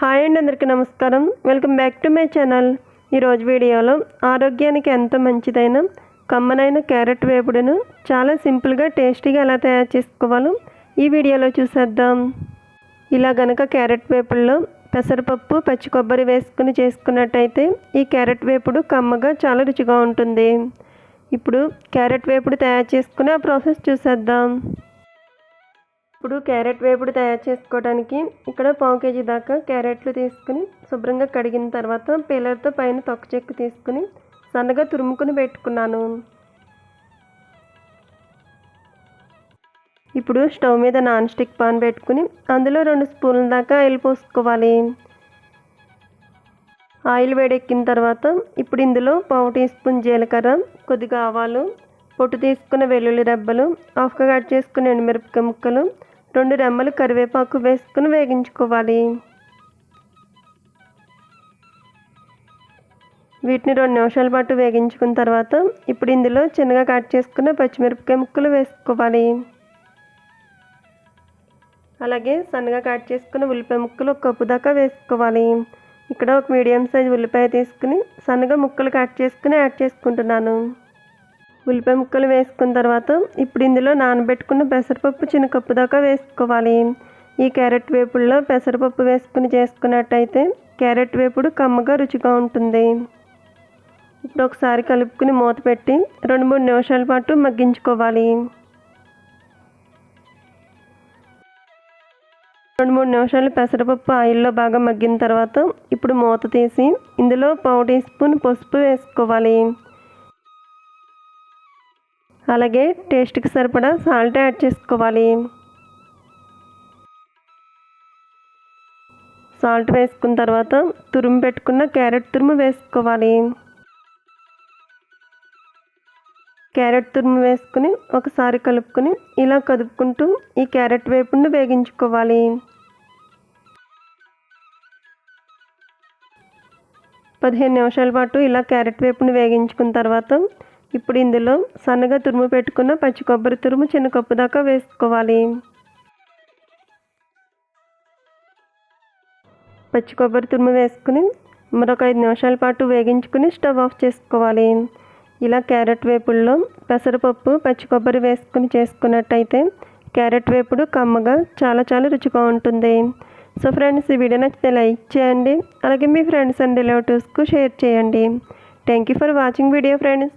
Hi అండి అందరికీ నమస్కారం. Welcome back to my channel. ఈరోజు వీడియోలో ఆరోగ్యానికి ఎంతో మంచిదైన కమ్మనైన క్యారెట్ వేపుడును చాలా సింపుల్గా టేస్టీగా ఎలా తయారు చేసుకోవాలో ఈ వీడియోలో చూసేద్దాం. ఇలా గనక క్యారెట్ వేపుడులో పెసరపప్పు పచ్చి కొబ్బరి వేసుకుని చేసుకున్నట్టయితే ఈ క్యారెట్ వేపుడు కమ్మగా చాలా రుచిగా ఉంటుంది. ఇప్పుడు క్యారెట్ వేపుడు తయారు చేసుకుని ఆ ప్రాసెస్ చూసేద్దాం. ఇప్పుడు క్యారెట్ వేపుడు తయారు చేసుకోవడానికి ఇక్కడ పావు కేజీ దాకా క్యారెట్లు తీసుకుని శుభ్రంగా కడిగిన తర్వాత పీలర్తో పైన తొక్క చెక్కు తీసుకుని సన్నగా తురుముకుని పెట్టుకున్నాను. ఇప్పుడు స్టవ్ మీద నాన్ స్టిక్ పాన్ పెట్టుకుని అందులో రెండు స్పూన్ల దాకా ఆయిల్ పోసుకోవాలి. ఆయిల్ వేడెక్కిన తర్వాత ఇప్పుడు ఇందులో పావు టీ స్పూన్ జీలకర్ర కొద్దిగా ఆవాలు పొట్టు తీసుకున్న వెల్లుల్లి రెబ్బలు హాఫ్గా కట్ చేసుకున్న ఎండుమిరపకాయ ముక్కలు రెండు రెమ్మలు కరివేపాకు వేసుకుని వేగించుకోవాలి. వీటిని రెండు నిమిషాల పాటు వేగించుకున్న తర్వాత ఇప్పుడు ఇందులో చిన్నగా కట్ చేసుకున్న పచ్చిమిరపకాయ ముక్కలు వేసుకోవాలి. అలాగే సన్నగా కట్ చేసుకున్న ఉల్లిపాయ ముక్కలు ఒక కప్పు దాకా వేసుకోవాలి. ఇక్కడ ఒక మీడియం సైజ్ ఉల్లిపాయ తీసుకుని సన్నగా ముక్కలు కట్ చేసుకుని యాడ్ చేసుకుంటున్నాను. ఉల్లిపాయ ముక్కలు వేసుకున్న తర్వాత ఇప్పుడు ఇందులో నానబెట్టుకున్న పెసరపప్పు చిన్న కప్పు దాకా వేసుకోవాలి. ఈ క్యారెట్ వేపుడులో పెసరపప్పు వేసుకుని చేసుకున్నట్టయితే క్యారెట్ వేపుడు కమ్మగా రుచిగా ఉంటుంది. ఇప్పుడు ఒకసారి కలుపుకుని మూత పెట్టి రెండు మూడు నిమిషాల పాటు మగ్గించుకోవాలి. రెండు మూడు నిమిషాలు పెసరపప్పు ఆయిల్లో బాగా మగ్గిన తర్వాత ఇప్పుడు మూత తీసి ఇందులో పావు టీ స్పూన్ పసుపు వేసుకోవాలి. అలాగే టేస్ట్కి సరిపడా సాల్ట్ యాడ్ చేసుకోవాలి. సాల్ట్ వేసుకున్న తర్వాత తురుము పెట్టుకున్న క్యారెట్ తురుము వేసుకోవాలి. క్యారెట్ తురుము వేసుకుని ఒకసారి కలుపుకొని ఇలా కదుపుకుంటూ ఈ క్యారెట్ వేపుని వేగించుకోవాలి. పదిహేను నిమిషాల పాటు ఇలా క్యారెట్ వేపుని వేగించుకున్న తర్వాత ఇప్పుడు ఇందులో సన్నగా తురుము పెట్టుకున్న పచ్చి కొబ్బరి తురుము చిన్న కప్పు దాకా వేసుకోవాలి. పచ్చి కొబ్బరి తురుము వేసుకుని మరొక ఐదు నిమిషాల పాటు వేగించుకుని స్టవ్ ఆఫ్ చేసుకోవాలి. ఇలా క్యారెట్ వేపుల్లో పెసరపప్పు పచ్చి కొబ్బరి వేసుకుని చేసుకున్నట్టయితే క్యారెట్ వేపుడు కమ్మగా చాలా చాలా రుచిగా ఉంటుంది. సో ఫ్రెండ్స్ ఈ వీడియో నచ్చితే లైక్ చేయండి అలాగే మీ ఫ్రెండ్స్ అండ్ రిలేటివ్స్కు షేర్ చేయండి. Thank you for watching video friends.